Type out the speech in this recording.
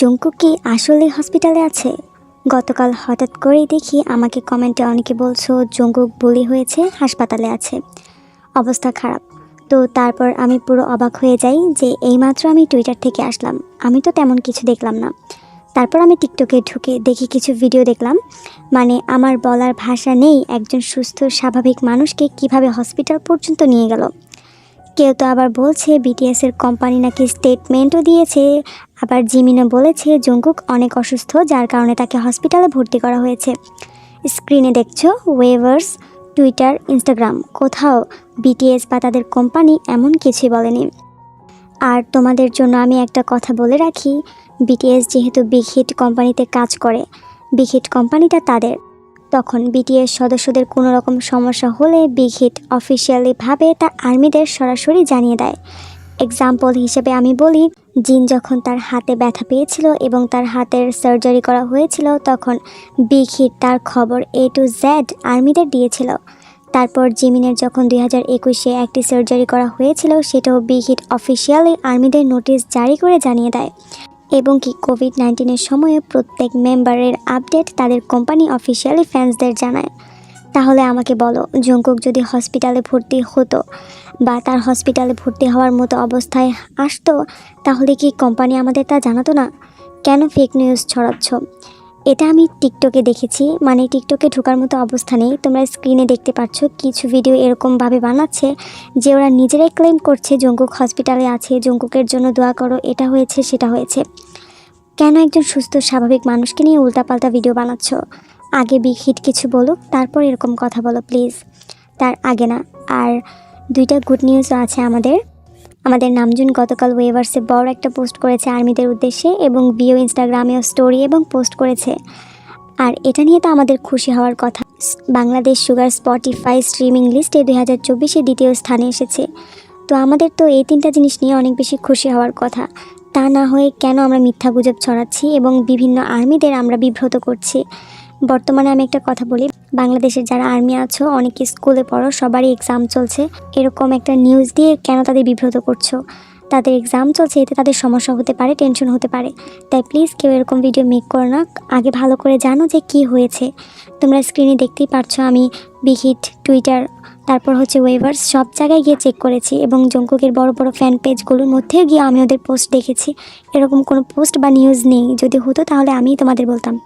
জঙ্কু কি আসলে হসপিটালে আছে? গতকাল হঠাৎ করেই দেখি আমাকে কমেন্টে অনেকে বলছো জঙ্কুক বলি হয়েছে, হাসপাতালে আছে। অবস্থা খারাপ। তো তারপর আমি পুরো অবাক হয়ে যাই যে এইমাত্র আমি টুইটার থেকে আসলাম। আমি তো তেমন কিছু দেখলাম না। তারপর আমি টিকটকে ঢুকে দেখি কিছু ভিডিও দেখলাম। মানে আমার বলার ভাষা নেই, একজন সুস্থ, স্বাভাবিক মানুষকে কীভাবে হসপিটাল পর্যন্ত নিয়ে গেল। কেউ তো আবার বলছে বিটিএস এর কোম্পানি নাকি স্টেটমেন্টও দিয়েছে। আবার জিমিনও বলেছে জঙ্কুক অনেক অসুস্থ, যার কারণে তাকে হসপিটালে ভর্তি করা হয়েছে। স্ক্রিনে দেখছ ওয়েভার্স টুইটার ইনস্টাগ্রাম কোথাও বিটিএস বা তাদের কোম্পানি এমন কিছুই বলেনি। আর তোমাদের জন্য আমি একটা কথা বলে রাখি বিটিএস যেহেতু বিগ হিট কোম্পানিতে কাজ করে বিগ হিট কোম্পানিটা তাদের। তখন বিটিএস সদস্যদের কোনো রকম সমস্যা হলে বিগ হিট অফিসিয়ালিভাবে তা আর্মিদের সরাসরি জানিয়ে দেয়। এক্সাম্পল হিসেবে আমি বলি, জিন যখন তার হাতে ব্যথা পেয়েছিল এবং তার হাতের সার্জারি করা হয়েছিল, তখন বিগ হিট তার খবর এ টু জেড আর্মিদের দিয়েছিল। তারপর জিমিনের যখন দুই হাজার একুশে একটি সার্জারি করা হয়েছিল, সেটাও বিগ হিট অফিসিয়ালি আর্মিদের নোটিশ জারি করে জানিয়ে দেয়। এবং কি কোভিড নাইন্টিনের সময়ে প্রত্যেক মেম্বারের আপডেট তাদের কোম্পানি অফিসিয়ালি ফ্যান্সদের জানায়। তাহলে আমাকে বলো জঙ্কুক যদি হসপিটালে ভর্তি হতো বা তার হসপিটালে ভর্তি হওয়ার মতো অবস্থায় আসতো, তাহলে কি কোম্পানি আমাদের তা জানাতো না? কেন ফেক নিউজ ছড়াচ্ছ? এটা আমি টিকটকে দেখেছি। মানে টিকটকে ঢোকার মতো অবস্থা নেই। তোমরা স্ক্রিনে দেখতে পাচ্ছ কিছু ভিডিও এরকমভাবে বানাচ্ছে যে ওরা নিজেরাই ক্লেম করছে জঙ্কুক হসপিটালে আছে জঙ্কুকের জন্য দোয়া করো, এটা হয়েছে, সেটা হয়েছে। কেন একজন সুস্থ, স্বাভাবিক মানুষকে নিয়ে উল্টাপাল্টা ভিডিও বানাচ্ছ? আগে বিগ হিট কিছু বলুক তারপর এরকম কথা বলো প্লিজ তার আগে না। আর দুইটা গুড নিউজও আছে আমাদের। আমাদের নামজুন গতকাল ওয়েভার্সে বড় একটা পোস্ট করেছে আর্মিদের উদ্দেশ্যে এবং বিও ইনস্টাগ্রামেও স্টোরি এবং পোস্ট করেছে। আর এটা নিয়ে তো আমাদের খুশি হওয়ার কথা। বাংলাদেশ সুগার স্পটিফাই স্ট্রিমিং লিস্টে দুই হাজার চব্বিশে দ্বিতীয় স্থানে এসেছে। তো আমাদের তো এই তিনটা জিনিস নিয়ে অনেক বেশি খুশি হওয়ার কথা। তা না হয়ে কেন আমরা মিথ্যা গুজব ছড়াচ্ছি এবং বিভিন্ন আর্মিদের আমরা বিব্রত করছি? বর্তমানে আমি একটা কথা বলি, বাংলাদেশের যারা আর্মি আছো, অনেকে স্কুলে পড়ো, সবারই এক্সাম চলছে। এরকম একটা নিউজ দিয়ে কেন তাদের বিব্রত করছ? তাদের এক্সাম চলছে, এতে তাদের সমস্যা হতে পারে টেনশন হতে পারে। তাই প্লিজ কেউ এরকম ভিডিও মেক করো না। আগে ভালো করে জানো যে কি হয়েছে। তোমরা স্ক্রিনে দেখতেই পারছ আমি বিহিট টুইটার তারপর হচ্ছে ওয়েভার্স সব জায়গায় গিয়ে চেক করেছি এবং জঙ্কুকের বড় বড় ফ্যান পেজগুলোর মধ্যেও গিয়ে আমি ওদের পোস্ট দেখেছি। এরকম কোনো পোস্ট বা নিউজ নেই। যদি হতো তাহলে আমিই তোমাদের বলতাম।